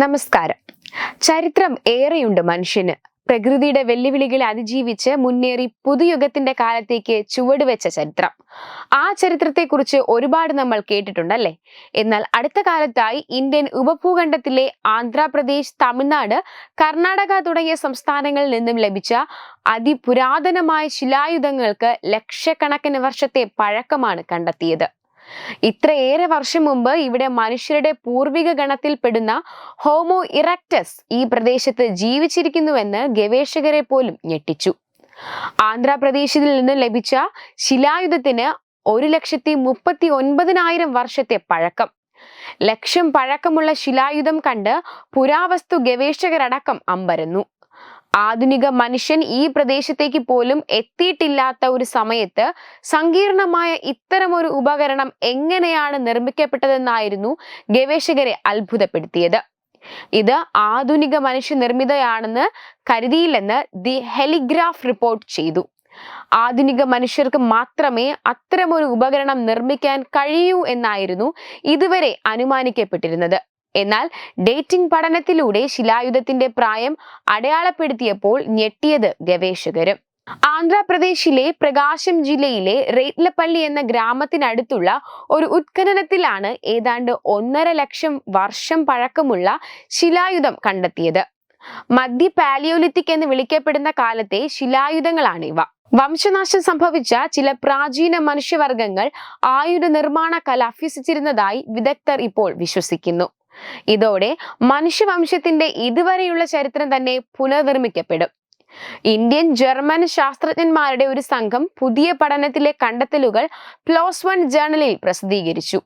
നമസ്കാരം. ചരിത്രം ഏറെയുണ്ട് മനുഷ്യന്. പ്രകൃതിയുടെ വെല്ലുവിളികളെ അതിജീവിച്ച് മുന്നേറി പുതുയുഗത്തിന്റെ കാലത്തേക്ക് ചുവടുവെച്ച ചരിത്രം. ആ ചരിത്രത്തെക്കുറിച്ച് ഒരുപാട് നമ്മൾ കേട്ടിട്ടുണ്ടല്ലേ? എന്നാൽ അടുത്ത കാലത്തായി ഇന്ത്യൻ ഉപഭൂഖണ്ഡത്തിലെ ആന്ധ്രാപ്രദേശ് തമിഴ്നാട് കർണാടക തുടങ്ങിയ സംസ്ഥാനങ്ങളിൽ നിന്നും ലഭിച്ച അതിപുരാതനമായ ശിലായുധങ്ങൾക്ക് ലക്ഷക്കണക്കിന് വർഷത്തെ പഴക്കമാണ് കണ്ടെത്തിയത്. ഇത്രയേറെ വർഷം മുമ്പ് ഇവിടെ മനുഷ്യരുടെ പൂർവിക ഗണത്തിൽപ്പെടുന്ന ഹോമോ ഇറക്ടസ് ഈ പ്രദേശത്ത് ജീവിച്ചിരിക്കുന്നുവെന്ന് ഗവേഷകരെ പോലും ഞെട്ടിച്ചു. ആന്ധ്രാപ്രദേശിൽ നിന്ന് ലഭിച്ച ശിലായുധത്തിന് ഒരു ലക്ഷത്തി മുപ്പത്തി ഒൻപതിനായിരം വർഷത്തെ പഴക്കം. ലക്ഷം പഴക്കമുള്ള ശിലായുധം കണ്ട് പുരാവസ്തു ഗവേഷകരടക്കം അമ്പരന്നു. ആധുനിക മനുഷ്യൻ ഈ പ്രദേശത്തേക്ക് പോലും എത്തിയിട്ടില്ലാത്ത ഒരു സമയത്ത് സങ്കീർണമായ ഇത്തരമൊരു ഉപകരണം എങ്ങനെയാണ് നിർമ്മിക്കപ്പെട്ടതെന്നായിരുന്നു ഗവേഷകരെ അത്ഭുതപ്പെടുത്തിയത്. ഇത് ആധുനിക മനുഷ്യ നിർമ്മിതയാണെന്ന് കരുതിയില്ലെന്ന് ദി ഹെലിഗ്രാഫ് റിപ്പോർട്ട് ചെയ്തു. ആധുനിക മനുഷ്യർക്ക് മാത്രമേ അത്തരമൊരു ഉപകരണം നിർമ്മിക്കാൻ കഴിയൂ എന്നായിരുന്നു ഇതുവരെ അനുമാനിക്കപ്പെട്ടിരുന്നത്. എന്നാൽ ഡേറ്റിംഗ് പഠനത്തിലൂടെ ശിലായുധത്തിന്റെ പ്രായം അടയാളപ്പെടുത്തിയപ്പോൾ ഞെട്ടിയത് ഗവേഷകരും. ആന്ധ്രാപ്രദേശിലെ പ്രകാശം ജില്ലയിലെ റേറ്റ്ലപ്പള്ളി എന്ന ഗ്രാമത്തിനടുത്തുള്ള ഒരു ഉത്ഖനനത്തിലാണ് ഏതാണ്ട് ഒന്നര ലക്ഷം വർഷം പഴക്കമുള്ള ശിലായുധം കണ്ടെത്തിയത്. മധ്യ പാലിയോലിത്തിക് എന്ന് വിളിക്കപ്പെടുന്ന കാലത്തെ ശിലായുധങ്ങളാണ് ഇവ. വംശനാശം സംഭവിച്ച ചില പ്രാചീന മനുഷ്യവർഗങ്ങൾ ആയുധ നിർമ്മാണ കല അഭ്യസിച്ചിരുന്നതായി വിദഗ്ധർ ഇപ്പോൾ വിശ്വസിക്കുന്നു. ഇതോടെ മനുഷ്യവംശത്തിന്റെ ഇതുവരെയുള്ള ചരിത്രം തന്നെ പുനർനിർമ്മിക്കപ്പെടും. ഇന്ത്യൻ ജർമ്മൻ ശാസ്ത്രജ്ഞന്മാരുടെ ഒരു സംഘം പുതിയ പഠനത്തിലെ കണ്ടെത്തലുകൾ പ്ലോസ് വൺ ജേണലിൽ പ്രസിദ്ധീകരിച്ചു.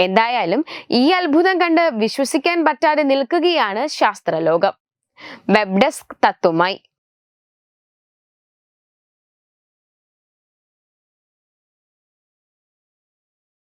എന്തായാലും ഈ അത്ഭുതം കണ്ട് വിശ്വസിക്കാൻ പറ്റാതെ നിൽക്കുകയാണ് ശാസ്ത്രലോകം. Web desk തത്വമായി.